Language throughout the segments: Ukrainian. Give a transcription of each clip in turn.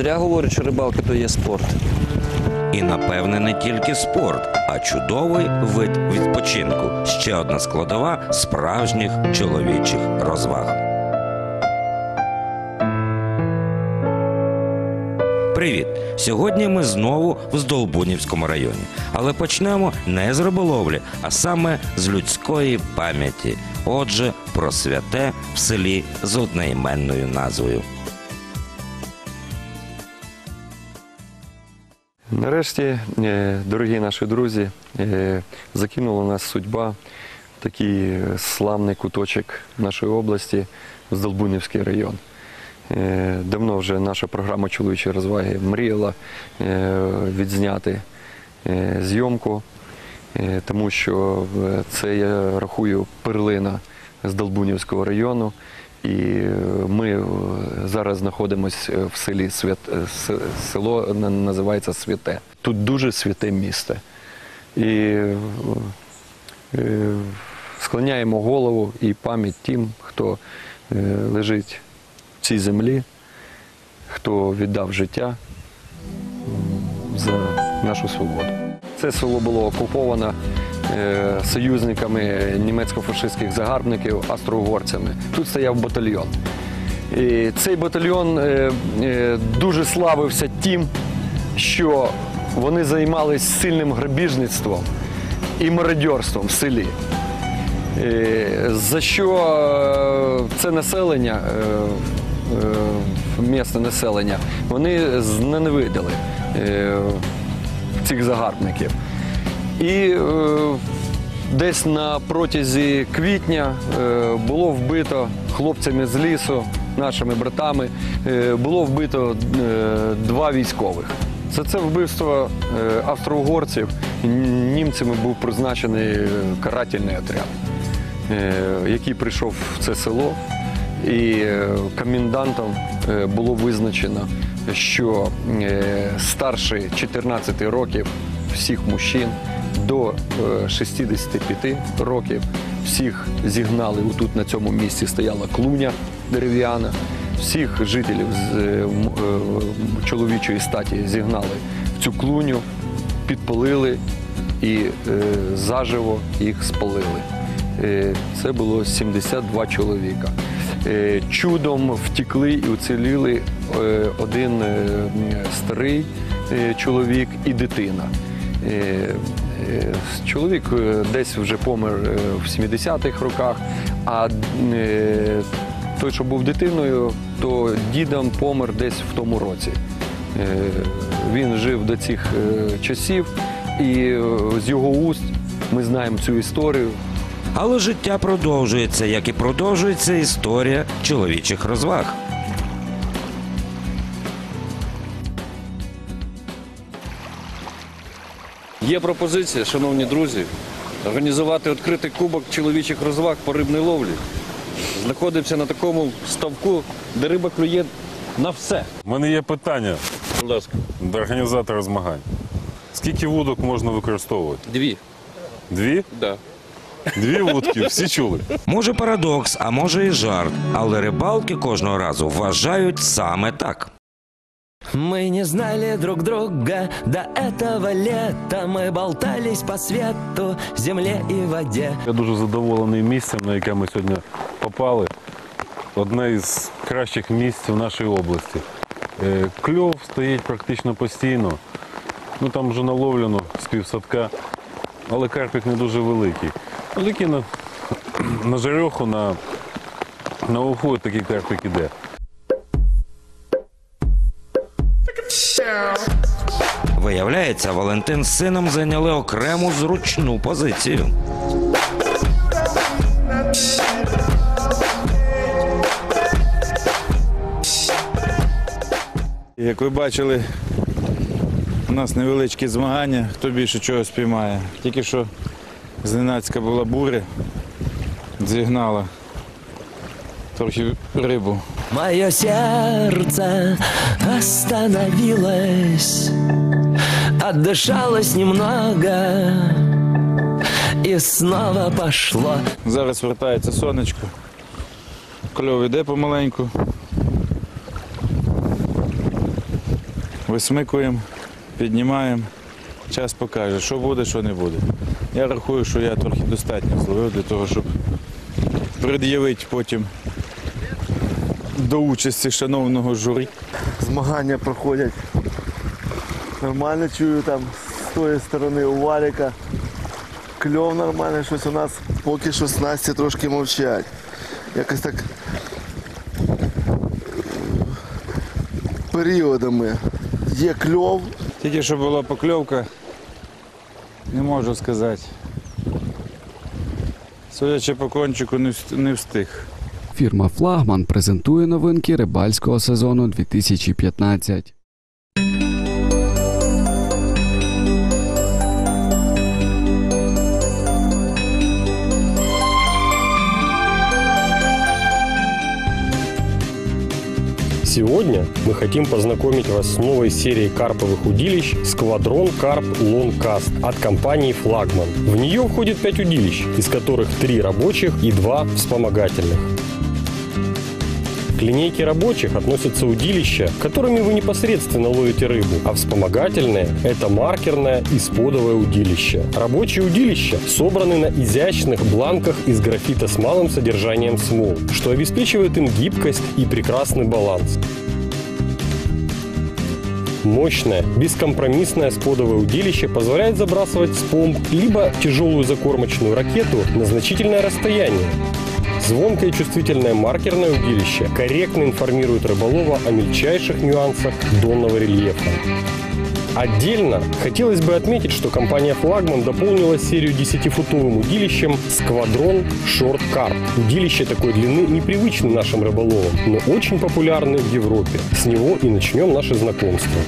Зря говорять, що рибалка то є спорт. І напевне не тільки спорт, а чудовий вид відпочинку. Ще одна складова справжніх чоловічих розваг. Привіт! Сьогодні ми знову в Здолбунівському районі. Але почнемо не з риболовлі, а саме з людської пам'яті. Отже, про святе в селі з одноіменною назвою. Нарешті, е, дорогі наші друзі, е, закинула нас судьба в такий е, славний куточок нашої області, Здолбунівський район. Давно вже наша програма Чоловічі розваги мріяла відзняти зйомку, тому що це я рахую перлина з Долбунівського району. І е, ми е, зараз знаходимося в селі Свят... е, село на- називається Святе. Тут дуже святе місце. І е, е, склоняємо голову і пам'ять тим, хто е, лежить в цій землі, хто віддав життя за нашу свободу. Це село було окуповано е, союзниками німецько-фашистських загарбників, австро-угорцями. Тут стояв батальйон. І цей батальйон е, е, дуже славився тим, що вони займалися сильним грабіжництвом і мародьорством в селі. Е, За що е, це населення, е, е, місце населення, вони зненавиділи е, цих загарбників. І е, десь на протязі квітня е, було вбито хлопцями з лісу, нашими братами, е, було вбито два військових. За це вбивство австро-угорців німцями був призначений карательний отряд, який прийшов в це село. І комендантом було визначено, що старше 14 років всіх мужчин до е, 65 років всіх зігнали. Тут на цьому місці стояла клуня дерев'яна. Всіх жителів з е, е, чоловічої статі зігнали в цю клуню, підпалили і е, заживо їх спалили. Е, Це було 72 чоловіка. Е, Чудом втекли і уціліли е, один е, старий е, чоловік і дитина. Е, Чоловік е, десь вже помер е, в 70-х роках, а той, що був дитиною, то дідом помер десь в тому році. Він жив до цих часів, і з його уст ми знаємо цю історію. Але життя продовжується, як і продовжується історія чоловічих розваг. Є пропозиція, шановні друзі, організувати відкритий кубок чоловічих розваг по рибній ловлі. Знаходимося на такому ставку, де риба клює на все. У мене є питання Будь ласка. до організатора змагань. Скільки вудок можна використовувати? Дві. Дві? Да. Дві вудки, всі чули. Може парадокс, а може і жарт, але рибалки кожного разу вважають саме так. Мы не знали друг друга до этого лета Мы болтались по свету, земле и воде Я дуже задоволений місцем, на яке ми сьогодні попали. Одне із кращих місць в нашій області. Е, Кльов стоїть практично постійно. Ну там вже наловлено з півсадка, але карпік не дуже великий. Ну, такий на, на жарьоху, на, на уху такий карпік іде. Виявляється, Валентин з сином зайняли окрему зручну позицію. Як ви бачили, у нас невеличкі змагання, хто більше чого спіймає. Тільки що зненацька була буря, зігнала трохи рибу. Мое сердце остановилось Отдышалось немного И снова пошло Зараз вертається сонечко. Кльов іде помаленьку. висмикуємо, піднімаємо. Час покаже, що буде, що не буде. Я рахую, що я трохи достатньо зловив для того, щоб пред'явити потім до участі шановного журі. змагання проходять. Нормально чую там з тої сторони у Валіка. Кльов нормальний, щось у нас поки що снасті трошки мовчать. Якось так е, періодами є кльов, Тільки що була покльовка, не можу сказати. Судячи по кончику, не встиг. Фірма Флагман презентує новинки рибальського сезону 2015. Сегодня мы хотим познакомить вас с новой серией карповых удилищ «Сквадрон Карп Лонкаст» от компании «Флагман». В нее входит 5 удилищ, из которых 3 рабочих и 2 вспомогательных. К линейке рабочих относятся удилища, которыми вы непосредственно ловите рыбу, а вспомогательные – это маркерное и сподовое удилище. Рабочие удилища собраны на изящных бланках из графита с малым содержанием смол, что обеспечивает им гибкость и прекрасный баланс. Мощное, бескомпромиссное сподовое удилище позволяет забрасывать с помп либо тяжелую закормочную ракету на значительное расстояние. Звонкое чувствительное маркерное удилище корректно информирует рыболова о мельчайших нюансах донного рельефа. Отдельно хотелось бы отметить, что компания «Флагман» дополнила серию 10-футовым удилищем «Сквадрон Шорт Карп». Удилище такой длины непривычны нашим рыболовам, но очень популярны в Европе. С него и начнем наше знакомство.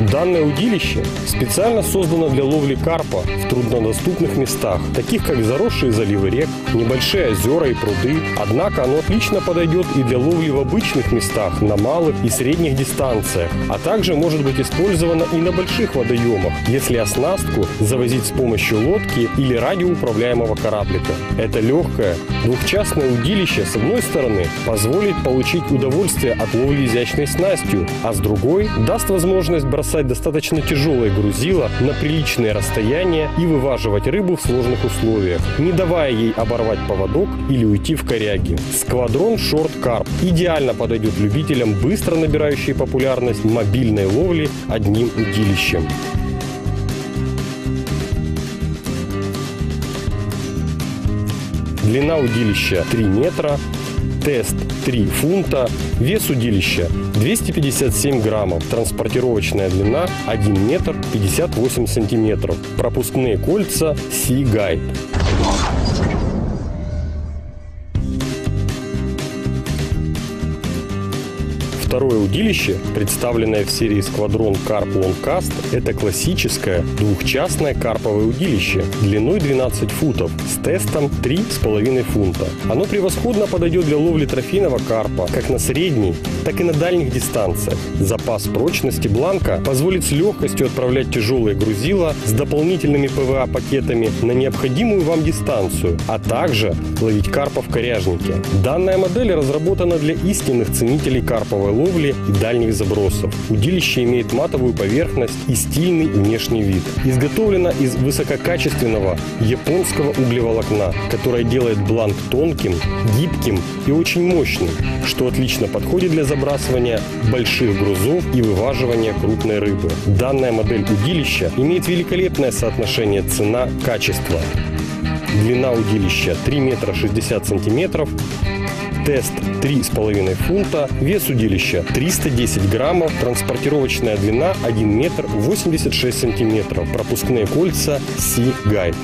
Данное удилище специально создано для ловли карпа в труднодоступных местах, таких как заросшие заливы рек, небольшие озера и пруды. Однако оно отлично подойдет и для ловли в обычных местах, на малых и средних дистанциях, а также может быть использовано и на больших водоемах, если оснастку завозить с помощью лодки или радиоуправляемого кораблика. Это легкое, двухчастное удилище с одной стороны позволит получить удовольствие от ловли изящной снастью, а с другой даст возможность бросать достаточно тяжелое грузило на приличные расстояния и вываживать рыбу в сложных условиях, не давая ей оборвать поводок или уйти в коряги. Сквадрон Шорт Карп идеально подойдет любителям быстро набирающей популярность мобильной ловли одним удилищем. Длина удилища 3 метра, тест 3 фунта, вес удилища 257 граммов, транспортировочная длина 1 метр 58 сантиметров, пропускные кольца Sea Guide. Второе удилище, представленное в серии «Сквадрон Карп Лонкаст», это классическое двухчастное карповое удилище длиной 12 футов с тестом 3,5 фунта. Оно превосходно подойдет для ловли трофейного карпа как на средней, так и на дальних дистанциях. Запас прочности бланка позволит с легкостью отправлять тяжелые грузила с дополнительными ПВА-пакетами на необходимую вам дистанцию, а также ловить карпа в коряжнике. Данная модель разработана для истинных ценителей карповой ловли и дальних забросов. Удилище имеет матовую поверхность и стильный внешний вид. Изготовлено из высококачественного японского углеволокна, которое делает бланк тонким, гибким и очень мощным, что отлично подходит для забрасывания больших грузов и вываживания крупной рыбы. Данная модель удилища имеет великолепное соотношение цена-качество. Длина удилища 3 метра 60 сантиметров, тест 3,5 фунта, вес удилища 310 граммов, транспортировочная длина 1 метр 86 сантиметров, пропускные кольца Guide.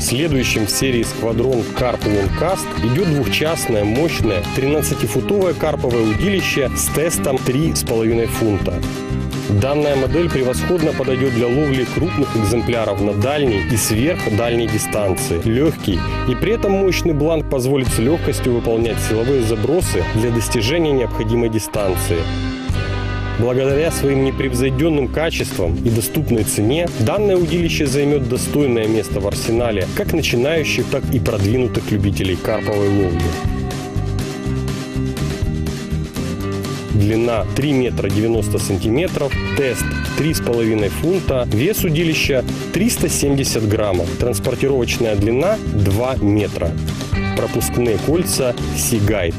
Следующим в серии «Сквадрон Карп Лонкаст» идет двухчастное, мощное, 13-футовое карповое удилище с тестом 3,5 фунта. Данная модель превосходно подойдет для ловли крупных экземпляров на дальней и сверхдальней дистанции. Легкий и при этом мощный бланк позволит с легкостью выполнять силовые забросы для достижения необходимой дистанции. Благодаря своим непревзойденным качествам и доступной цене, данное удилище займет достойное место в арсенале как начинающих, так и продвинутых любителей карповой ловли. Длина 3 метра 90 сантиметров, тест 3,5 фунта, вес удилища 370 граммов, транспортировочная длина 2 метра. Пропускные кольца Сигайд.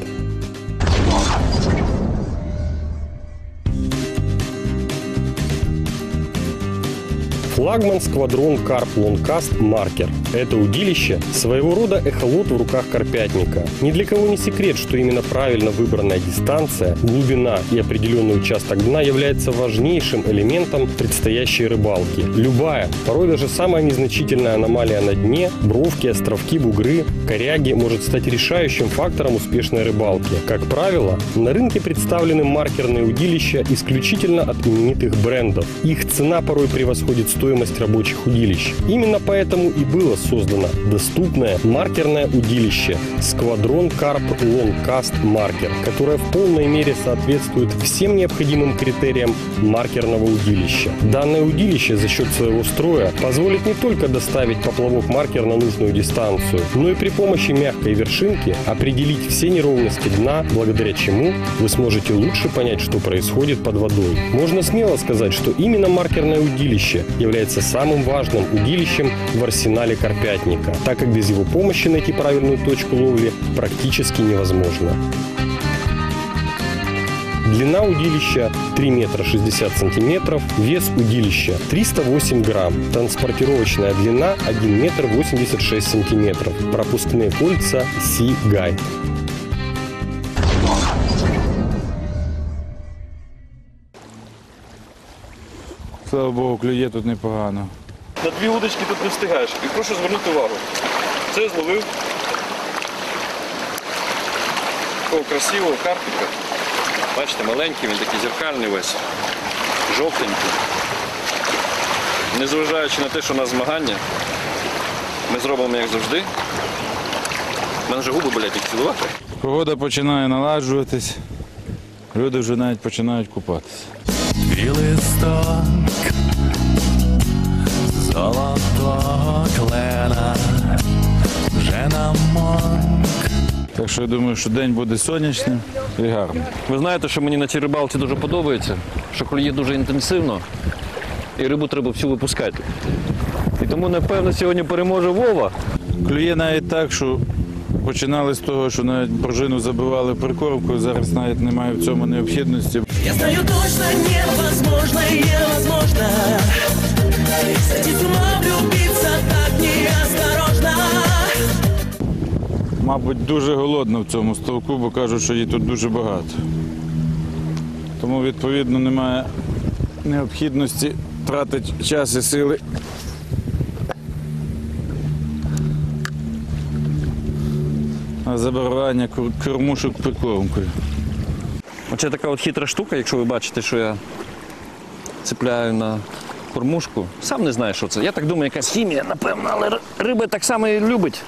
Флагман сквадрон Карп Лонкаст Маркер. Это удилище – своего рода эхолот в руках карпятника. Ни для кого не секрет, что именно правильно выбранная дистанция, глубина и определенный участок дна является важнейшим элементом предстоящей рыбалки. Любая, порой даже самая незначительная аномалия на дне, бровки, островки, бугры, коряги может стать решающим фактором успешной рыбалки. Как правило, на рынке представлены маркерные удилища исключительно от именитых брендов. Их цена порой превосходит стоимость рабочих удилищ. Именно поэтому и было создано доступное маркерное удилище Сквадрон Карп Лонгкаст Маркер, которое в полной мере соответствует всем необходимым критериям маркерного удилища. Данное удилище за счет своего строя позволит не только доставить поплавок маркер на нужную дистанцию, но и при помощи мягкой вершинки определить все неровности дна, благодаря чему вы сможете лучше понять, что происходит под водой. Можно смело сказать, что именно маркерное удилище является самым важным удилищем в арсенале карпятника, так как без его помощи найти правильную точку ловли практически невозможно. Длина удилища 3 метра 60 сантиметров, вес удилища 308 грамм, транспортировочная длина 1 метр 86 сантиметров, пропускные кольца Sea Слава Богу, клює тут непогано. На дві удочки тут не встигаєш. І прошу звернути увагу. Це я зловив такого красивого карпіка. Бачите, маленький, він такий зеркальний весь, жовтенький. Незважаючи на те, що у нас змагання, ми зробимо як завжди. У мене вже губи болять їх цілувати. Погода починає наладжуватись. Люди вже навіть починають купатися. І листок золотого клена вже намок. Так що я думаю, що день буде сонячним і гарним. Ви знаєте, що мені на цій рибалці дуже подобається, що клює дуже інтенсивно і рибу треба всю випускати. І тому, напевно, сьогодні переможе Вова. Клює навіть так, що починали з того, що навіть пружину забивали прикормкою, зараз навіть немає в цьому необхідності. Я знаю точно невозможно, невозможно Сойти с ума, влюбиться так неосторожно Мабуть, дуже голодна в цьому ставку, бо кажуть, що її тут дуже багато. Тому, відповідно, немає необхідності тратити час і сили. На забирання кор- кормушок прикормкою. Оце така от хитра штука, якщо ви бачите, що я цепляю на кормушку. Сам не знаю, що це. Я так думаю, якась хімія, напевно, але р- риба так само і любить.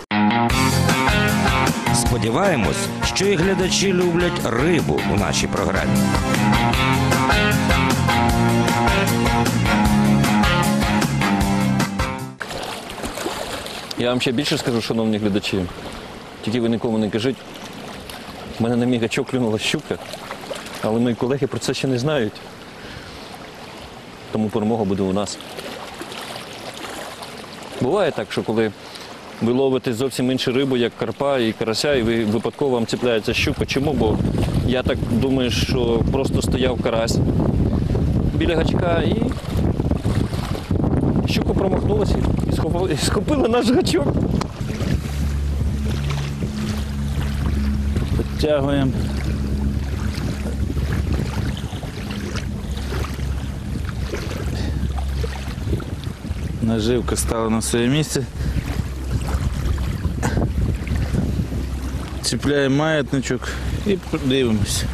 Сподіваємось, що і глядачі люблять рибу у нашій програмі. Я вам ще більше скажу, шановні глядачі. Тільки ви нікому не кажіть. У мене на мій гачок клюнула щука, але мої колеги про це ще не знають. Тому перемога буде у нас. Буває так, що коли ви ловите зовсім іншу рибу, як карпа і карася, і ви випадково вам цепляється щука. Чому? Бо я так думаю, що просто стояв карась біля гачка і щука промахнулася і схопила, і схопила наш гачок. Підтягуємо. Наживка стала на своє місце. Чіпляємо маятничок і дивимося.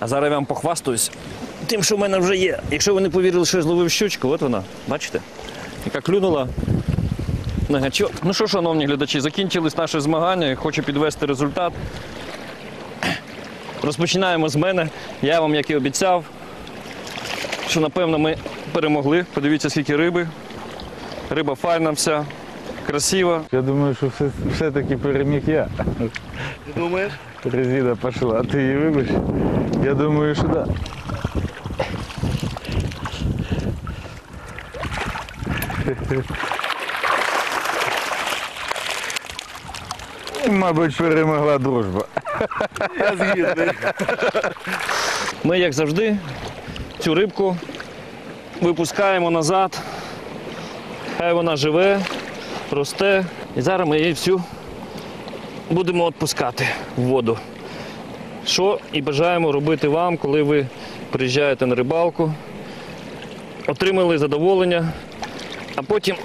А зараз я вам похвастаюсь тим, що в мене вже є. Якщо ви не повірили, що я зловив щучку, от вона, бачите, яка клюнула на гачок. Ну що, шановні глядачі, закінчились наші змагання. Хочу підвести результат. Розпочинаємо з мене. Я вам, як і обіцяв, що напевно ми перемогли. Подивіться, скільки риби. Риба файна вся, красива. Я думаю, що все, все-таки переміг я. Ти думаєш? Резина пішла, а ти її вибиш? Я думаю, що так. Мабуть, перемогла дружба. Я згідний. Ми, як завжди, цю рибку випускаємо назад. Хай вона живе, росте. І зараз ми її всю будемо відпускати в воду. Що і бажаємо робити вам, коли ви приїжджаєте на рибалку, отримали задоволення, а потім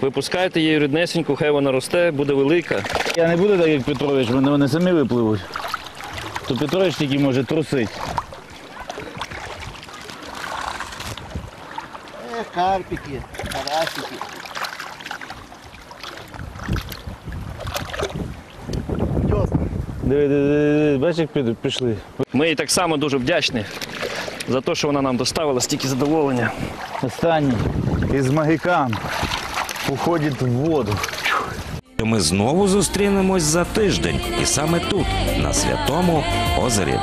випускайте її ріднесеньку, хай вона росте, буде велика. Я не буду так, Петрович, вони самі випливуть. То Петрович тільки може трусить. Е, карпики, карасики. Диви, диви, диви, диви, бачиш, як під- пішли. Ми їй так само дуже вдячні за те, що вона нам доставила стільки задоволення. Останній із магікан уходить в воду. Ми знову зустрінемось за тиждень, і саме тут, на святому озері.